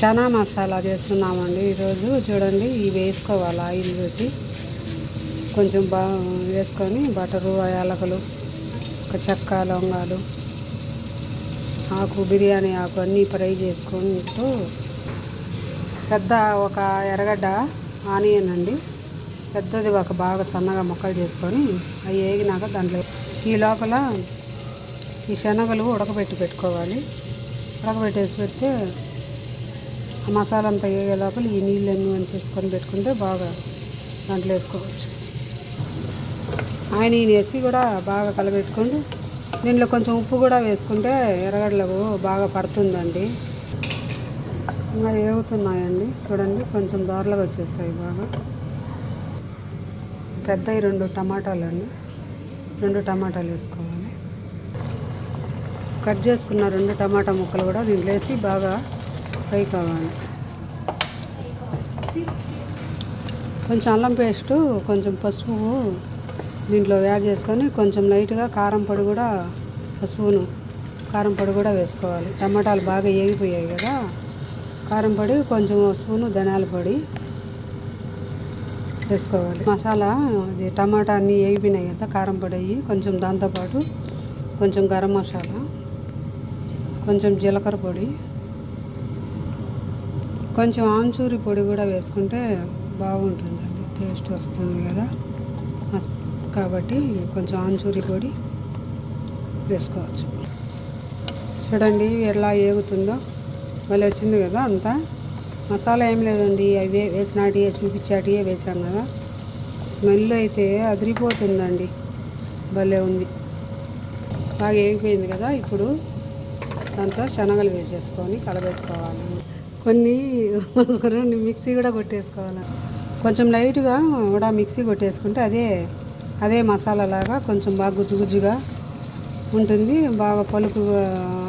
చనా మసాలా చేస్తున్నామండి ఈరోజు. చూడండి ఇవి వేసుకోవాలి ఆయిల్ పెట్టి కొంచెం బాగా వేసుకొని బటరు యాలకులు ఒక చెక్క లవంగాలు ఆకు బిర్యానీ ఆకు అన్నీ ఫ్రై చేసుకుంటూ పెద్ద ఒక ఎర్రగడ్డ ఆనియన్ అండి. పెద్దది ఒక బాగా సన్నగా ముక్కలు చేసుకొని అవి వేగినాక దాంట్లో ఈ లోపల ఈ శనగలు ఉడకబెట్టి పెట్టుకోవాలి. ఉడకబెట్టేసి పెడితే మసాలా అంతా వేగే లోపల ఈ నీళ్ళన్నీ వంచేసుకొని పెట్టుకుంటే బాగా దాంట్లో వేసుకోవచ్చు. ఆయన ఈయన వేసి కూడా బాగా కలబెట్టుకోండి. దీంట్లో కొంచెం ఉప్పు కూడా వేసుకుంటే ఎర్రగడ్డలకు బాగా పడుతుందండి. ఇంకా ఏగుతున్నాయండి? చూడండి కొంచెం దారులుగా వచ్చేస్తాయి బాగా. పెద్దవి రెండు టమాటాలు అండి రెండు టమాటాలు వేసుకోవాలి. కట్ చేసుకున్న రెండు టమాటా ముక్కలు కూడా దీంట్లో వేసి బాగా ఫ్రై కావాలి. కొంచెం అల్లం పేస్టు కొంచెం పసుపు దీంట్లో యాడ్ చేసుకొని కొంచెం లైట్గా కారం పొడి కూడా పసుపును కారం పొడి కూడా వేసుకోవాలి. టమాటాలు బాగా ఏగిపోయాయి కదా కారం పొడి కొంచెం స్పూను ధనియాల పొడి వేసుకోవాలి. మసాలా అది టమాటా అన్నీ వేగిపోయినాయి కదా కారం పొడి అయ్యి కొంచెం దాంతోపాటు కొంచెం గరం మసాలా కొంచెం జీలకర్ర పొడి కొంచెం ఆంచూరి పొడి కూడా వేసుకుంటే బాగుంటుందండి. టేస్ట్ వస్తుంది కదా. కాబట్టి కొంచెం ఆంచూరి పొడి వేసుకోవచ్చు. చూడండి ఎలా ఏగుతుందో. మళ్ళీ వచ్చింది కదా అంతా. మసాలా ఏం లేదండి. అవే వేసినాటివే చూపించాటివే వేసాం కదా. స్మెల్ అయితే అదిరిపోతుందండి. భలే ఉంది. బాగా ఏగిపోయింది కదా ఇప్పుడు. దాంతో శనగలు వేసేసుకొని కలబెట్టుకోవాలి. కొన్ని కొన్ని మిక్సీ కూడా కొట్టేసుకోవాలి. కొంచెం లైట్గా కూడా మిక్సీ కొట్టేసుకుంటే అదే అదే మసాలా లాగా కొంచెం బాగా గుజ్జు గుజ్జుగా ఉంటుంది. బాగా పలుకు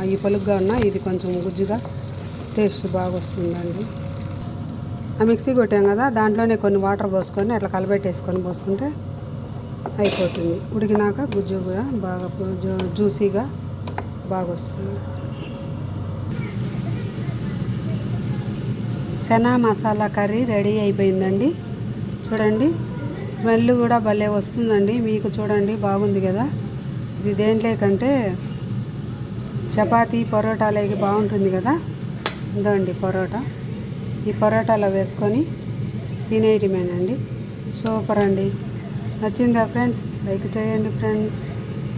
ఈ పలుకుగా ఉన్న ఇది కొంచెం గుజ్జుగా టేస్ట్ బాగా వస్తుందండి. ఆ మిక్సీ కొట్టాం కదా దాంట్లోనే కొన్ని వాటర్ పోసుకొని అట్లా కలబెట్టేసుకొని పోసుకుంటే అయిపోతుంది. ఉడికినాక గుజ్జు కూడా బాగా పు- జ్యూసీగా బాగా వస్తుంది. చనా మసాలా కర్రీ రెడీ అయిపోయిందండి. చూడండి స్మెల్ కూడా భలే వస్తుందండి. మీకు చూడండి బాగుంది కదా? ఇది దేంట్లేకంటే చపాతీ పరోటాలకి బాగుంటుంది కదా? ఇదండి పరోటా. ఈ పరోటాలో వేసుకొని తినేయటమేనండి. సూపర్ అండి. నచ్చిందా ఫ్రెండ్స్? లైక్ చేయండి ఫ్రెండ్స్.